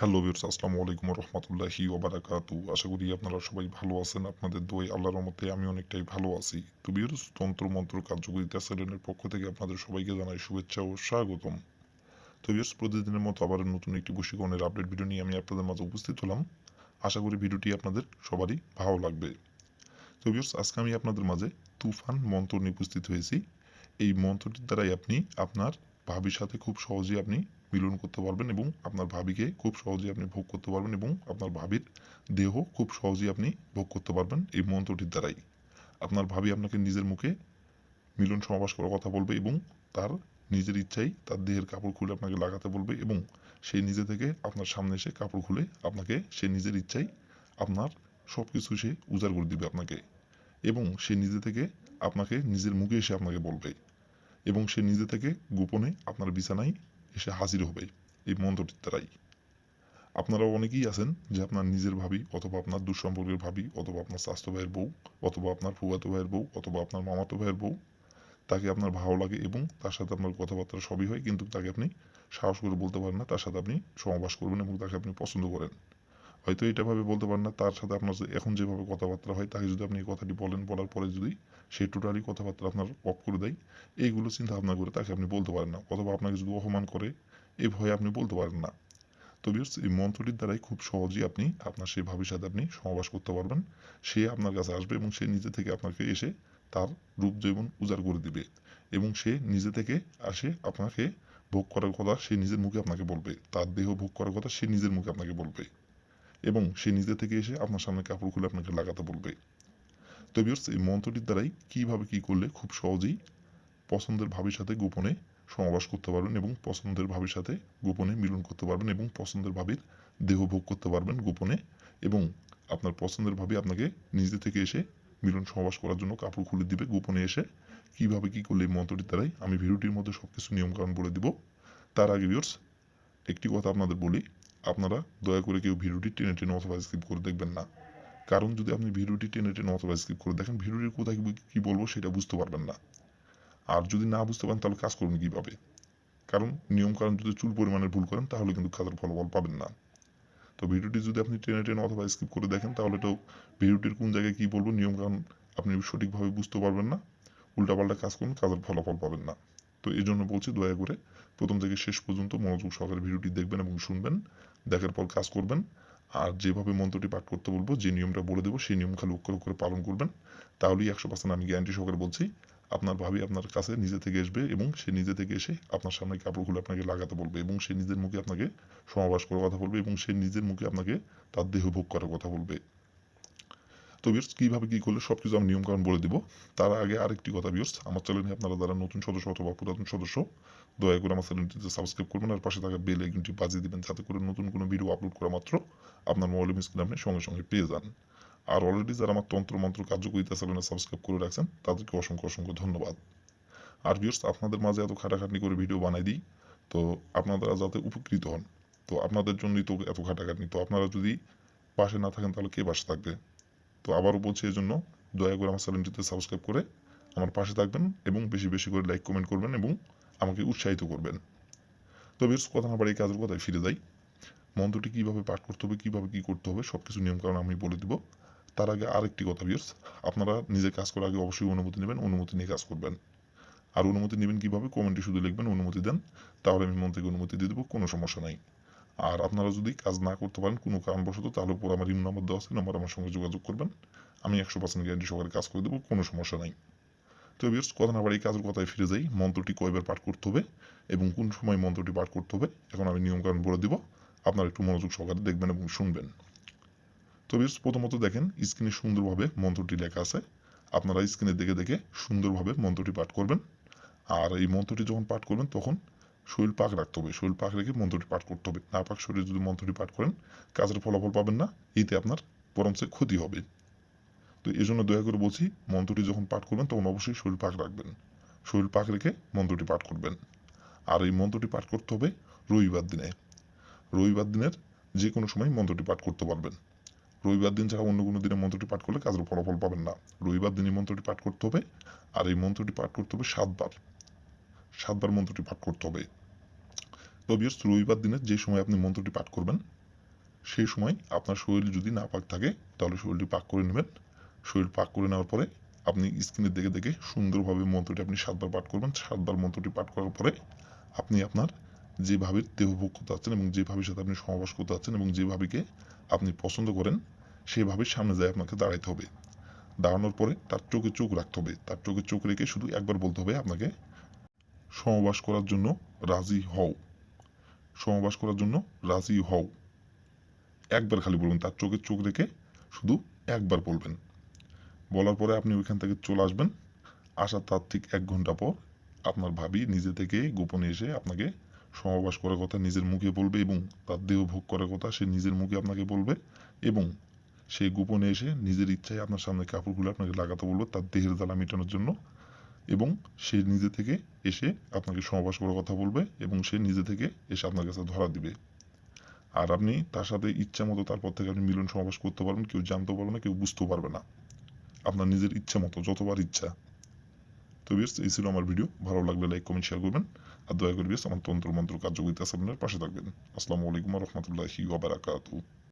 Hello viewers আসসালামু আলাইকুম রহমতুল্লাহি ওবারাকাতু আশা করি আপনারা সবাই ভালো আছেন, আপনাদের দোয়াই আল্লাহর মতে আমি অনেকটাই ভালো আছি। তো ভিউয়ার্স তন্ত্র, মন্ত্র কার্যকরিতা চ্যানেলের পক্ষ থেকে আপনাদের সবাইকে জানাই শুভেচ্ছা ও স্বাগতম। তো ভিউয়ার্স প্রতিদিনের মতো আবার নতুন একটি বশীকরণের আপডেট ভিডিও নিয়ে আমি আপনাদের মাঝে উপস্থিত হলাম। আশা করি ভিডিওটি আপনাদের সবারই ভালো লাগবে। তো ভিউয়ার্স আজকে আমি আপনাদের মাঝে তুফান মন্ত্র নিয়ে উপস্থিত হয়েছি। এই মন্ত্রটির দ্বারাই আপনি, আপনার ভাবির সাথে খুব সহজেই আপনি মিলন করতে পারবেন এবং আপনার ভাবিকে খুব সহজেই আপনি ভোগ করতে পারবেন এবং আপনার ভাবির দেহ খুব সহজেই আপনি ভোগ করতে পারবেন এই মন্ত্রটির দ্বারাই। আপনার ভাবি আপনাকে নিজের মুখে মিলন সমাবাস করার কথা বলবে এবং তার নিজের ইচ্ছাই তার দেহের কাপড় খুলে আপনাকে লাগাতে বলবে এবং সেই নিজে থেকে আপনার সামনে এসে কাপড় খুলে আপনাকে সে নিজের ইচ্ছাই আপনার সব কিছু সে উজাড় করে দিবে আপনাকে এবং সে নিজে থেকে আপনাকে নিজের মুখে এসে আপনাকে বলবে এবং সে নিজে থেকে গোপনে আপনার বিছানায় এসে হাজির হবে এই মন্ত্রটির দ্বারাই। আপনারা অনেকেই আছেন যে আপনার নিজের ভাবি অথবা আপনার দুঃসম্পর্কের ভাবি অথবা আপনার স্বাস্থ্য ভাইয়ের বউ অথবা আপনার ফুয়াতো ভাইয়ের বউ অথবা আপনার মামাতো ভাইয়ের বউ, তাকে আপনার ভালো লাগে এবং তার সাথে আপনার কথাবার্তা সবই হয়, কিন্তু তাকে আপনি সাহস করে বলতে পারেন না, তার সাথে আপনি সমাবাস করবেন এবং তাকে আপনি পছন্দ করেন। হয়তো এটা ভাবে বলতে পারেন না, তার সাথে আপনার এখন যেভাবে কথাবার্তা হয়, তাকে যদি আপনি এই কথাটি বলেন, বলার পরে যদি সে টোটালি কথাবার্তা আপনার অফ করে দেয়, এইগুলো চিন্তা ভাবনা করে তাকে আপনি বলতে পারেন না, অথবা আপনাকে যদি অপমান করে, এই ভয়ে আপনি বলতে পারেন না। তো এই মন্ত্রটির দ্বারাই খুব সহজেই আপনি আপনার সেই ভাবির সাথে আপনি সমাবাস করতে পারবেন। সে আপনার কাছে আসবে এবং সে নিজে থেকে আপনাকে এসে তার রূপ, জৈবন উজাড় করে দিবে এবং সে নিজে থেকে আসে আপনাকে ভোগ করার কথা সে নিজের মুখে আপনাকে বলবে। তার দেহ ভোগ করার কথা সে নিজের মুখে আপনাকে বলবে। এবং সে নিজে থেকে এসে আপনার সামনে কাপড় খুলে আপনাকে লাগাতে বলবে। তো বিয়ার্স এই মন্ত্রটির দ্বারাই কীভাবে কি করলে খুব সহজেই পছন্দের ভাবির সাথে গোপনে সমাবাস করতে পারবেন এবং পছন্দের ভাবির সাথে গোপনে মিলন করতে পারবেন এবং পছন্দের ভাবির দেহ ভোগ করতে পারবেন গোপনে এবং আপনার পছন্দের ভাবি আপনাকে নিজে থেকে এসে মিলন সমাবাস করার জন্য কাপড় খুলে দিবে গোপনে এসে। কীভাবে কি করলে এই মন্ত্রটির দ্বারাই আমি ভিডিওটির মধ্যে সব কিছু নিয়মকানুন বলে দিব। তার আগে ভিউর্স একটি কথা আপনাদের বলি আপনারা দয়া করে কেউ ভিডিওটি টেনে টেনে অথবা স্কিপ করে দেখবেন না। কারণ যদি আপনি ভিডিওটি টেনে টেনে অথবা স্কিপ করে দেখেন ভিডিওটির কোথায় কি- বলব সেটা বুঝতে পারবেন না। আর যদি না বুঝতে পারেন, তাহলে কাজ করবেন কীভাবে? কারণ নিয়ম কারণ যদি চুল পরিমাণের ভুল করেন, তাহলে কিন্তু কাজের ফলাফল পাবেন না। তো ভিডিওটি যদি আপনি টেনে টেনে অথবা স্কিপ করে দেখেন, তাহলে তো ভিডিওটির কোন জায়গায় কী বলব নিয়ম কারণ আপনি সঠিকভাবে বুঝতে পারবেন না। উল্টাপাল্টা কাজ করুন, কাজের ফলাফল পাবেন না। তো এই জন্য বলছি দয়া করে প্রথম থেকে শেষ পর্যন্ত মনোযোগ সহকারে ভিডিওটি দেখবেন এবং শুনবেন, দেখার পর কাজ করবেন। আর যেভাবে মন্ত্রটি পাঠ করতে বলব, যে নিয়মটা বলে দেবো, সেই নিয়ম খালি অক্ষর করে পালন করবেন। তাহলেই একশো পার্সেন্ট আমি গ্যারান্টি সহকারে বলছি, আপনার ভাবি আপনার কাছে নিজে থেকে আসবে এবং সে নিজে থেকে এসে আপনার সামনে কাপড়গুলো আপনাকে লাগাতে বলবে এবং সে নিজের মুখে আপনাকে সমাবাস করার কথা বলবে এবং সে নিজের মুখে আপনাকে তার দেহ ভোগ করার কথা বলবে। তো বিয়ার্স কীভাবে কী করলে সব কিছু আমি নিয়মকানুন বলে দিব। তার আগে আরেকটি কথা বিয়ার্স আমার চ্যানেলে আপনারা যারা নতুন সদস্য অথবা পুরাতন সদস্য, দয়া করে আমার চ্যানেলটিতে সাবস্ক্রাইব করবেন আর পাশে থাকা বেল আইকনটি বাজিয়ে দিবেন যাতে করে নতুন কোনো ভিডিও আপলোড করা মাত্র আপনার মোবাইল স্ক্রিনে আপনি সঙ্গে সঙ্গে পেয়ে যান। আর অলরেডি যারা আমার তন্ত্র মন্ত্র কার্যকরিতা চ্যানেলে সাবস্ক্রাইব করে রাখছেন, তাদেরকে অসংখ্য অসংখ্য ধন্যবাদ। আর ভিউর্স আপনাদের মাঝে এত খাটাখাটনি করে ভিডিও বানাই দিই, তো আপনারা যাতে উপকৃত হন। তো আপনাদের জন্যই তো এত খাটাখাটনি, তো আপনারা যদি পাশে না থাকেন তাহলে কে পাশে থাকবে? তো আবারও বলছি এই জন্য দয়া করে আমার চ্যানেলটিতে সাবস্ক্রাইব করে আমার পাশে থাকবেন এবং বেশি বেশি করে লাইক কমেন্ট করবেন এবং আমাকে উৎসাহিত করবেন। তো বেশ কথা না বাড়ি কাজের কথায়? ফিরে যাই। মন্ত্রটি কীভাবে পাঠ করতে হবে, কীভাবে কী করতে হবে সব কিছু নিয়মকানুন আমি বলে দিব। তার আগে আরেকটি কথা বিয়ার্স, আপনারা নিজে কাজ করার আগে অবশ্যই অনুমতি নেবেন, অনুমতি নিয়ে কাজ করবেন। আর অনুমতি নেবেন কীভাবে? কমেন্টে শুধু লিখবেন, অনুমতি দেন, তাহলে আমি মন থেকে অনুমতি দিয়ে দেবো, কোনো সমস্যা নাই। আর আপনারা যদি কাজ না করতে পারেন, কোনো কারণবশত তাহলে উপর আমার ইম নম্বর দেওয়া আছে নাম্বার আমার সঙ্গে যোগাযোগ করবেন। আমি একশো পার্সেন্ট গ্যারান্টি সহকারে কাজ করে দেবো, কোনো সমস্যা নাই। তো বিয়ার্স কথা না বাড়ি কাজের কথায় ফিরে যাই। মন্ত্রটি কয়বার পাঠ করতে হবে এবং কোন সময় মন্ত্রটি পাঠ করতে হবে, এখন আমি নিয়মকানুন বলে দিব। আপনারা একটু মনোযোগ সহকারে দেখবেন এবং শুনবেন। তো বেশ প্রথমত দেখেন স্ক্রিনে সুন্দরভাবে মন্ত্রটি লেখা আছে। আপনারা স্ক্রিনে দেখে দেখে সুন্দরভাবে মন্ত্রটি পাঠ করবেন। আর এই মন্ত্রটি যখন পাঠ করবেন, তখন শরীর পাক রাখতে হবে। শরীর পাক রেখে মন্ত্রটি পাঠ করতে হবে। না পাক শরীরে যদি মন্ত্রটি পাঠ করেন, কাজের ফলাফল পাবেন না, এতে আপনার বরঞ্চ ক্ষতি হবে। তো এই জন্য দয়া করে বলছি, মন্ত্রটি যখন পাঠ করবেন, তখন অবশ্যই শরীর পাক রাখবেন। শরীর পাক রেখে মন্ত্রটি পাঠ করবেন। আর এই মন্ত্রটি পাঠ করতে হবে রবিবার দিনে। রবিবার দিনের যে কোনো সময় মন্ত্রটি পাঠ করতে পারবেন। রবিবার দিন ছাড়া অন্য কোনো দিনে মন্ত্রটি পাঠ করলে কাজের ফলাফল পাবেন না। রবিবার দিনই মন্ত্রটি পাঠ করতে হবে। আর এই মন্ত্রটি পাঠ করতে হবে সাতবার। সাতবার মন্ত্রটি পাঠ করতে হবে। তো বিয়ার্স রবিবার দিনের যে সময় আপনি মন্ত্রটি পাঠ করবেন, সেই সময় আপনার শরীর যদি না পাক থাকে, তাহলে শরীরটি পাক করে নেবেন। শরীর পাক করে নেওয়ার পরে আপনি স্ক্রিনের দেখে দেখে সুন্দরভাবে মন্ত্রটি আপনি সাতবার পাঠ করবেন। সাতবার মন্ত্রটি পাঠ করার পরে আপনি আপনার যে ভাবের দেহ ভোগ করতে যাচ্ছেন এবং যে ভাবের সাথে আপনি সমাবাস করতে যাচ্ছেন এবং যে ভাবিকে আপনি পছন্দ করেন, সেই ভাবের সামনে যায় আপনাকে দাঁড়াইতে হবে। দাঁড়ানোর পরে তার চোখে চোখ রাখতে হবে। তার চোখে চোখ রেখে শুধু একবার বলতে হবে আপনাকে সমাবাস করার জন্য রাজি হও। সমবাস করার জন্য রাজি হও। একবার খালি বলবেন, তার চোখে চোখ রেখে শুধু একবার বলবেন। বলার পরে আপনি ওইখান থেকে চলে আসবেন। আসার তার ঠিক এক ঘণ্টা পর আপনার ভাবি নিজে থেকে গোপনে এসে আপনাকে সমাবাস করার কথা নিজের মুখে বলবে এবং তার দেহ ভোগ করার কথা সে নিজের মুখে আপনাকে বলবে এবং সে গোপনে এসে নিজের ইচ্ছায় আপনার সামনে কাপড় খুলে আপনাকে লাগাতে বলবে, তার দেহের জ্বালা মেটানোর জন্য এবং সে নিজে থেকে এসে আপনাকে সমাবাস করার কথা বলবে এবং সে নিজে থেকে এসে আপনার কাছে ধরা দিবে। আর আপনি তার সাথে ইচ্ছা মতো তারপর থেকে আপনি মিলন সমাবেশ করতে পারবেন, কেউ জানতে পারবে না, কেউ বুঝতেও পারবে না। আপনার নিজের ইচ্ছা মতো, যতবার ইচ্ছা। তো বেশ এই ছিল আমার ভিডিও। ভালো লাগলে লাইক, কমেন্ট শেয়ার করবেন। আর দয়া করে বেশ আমার তন্ত্র মন্ত্র কার্যকরিতা সামনের পাশে থাকবেন। আসসালামু আলাইকুম রহমতুল্লাহি ওবারাকাতু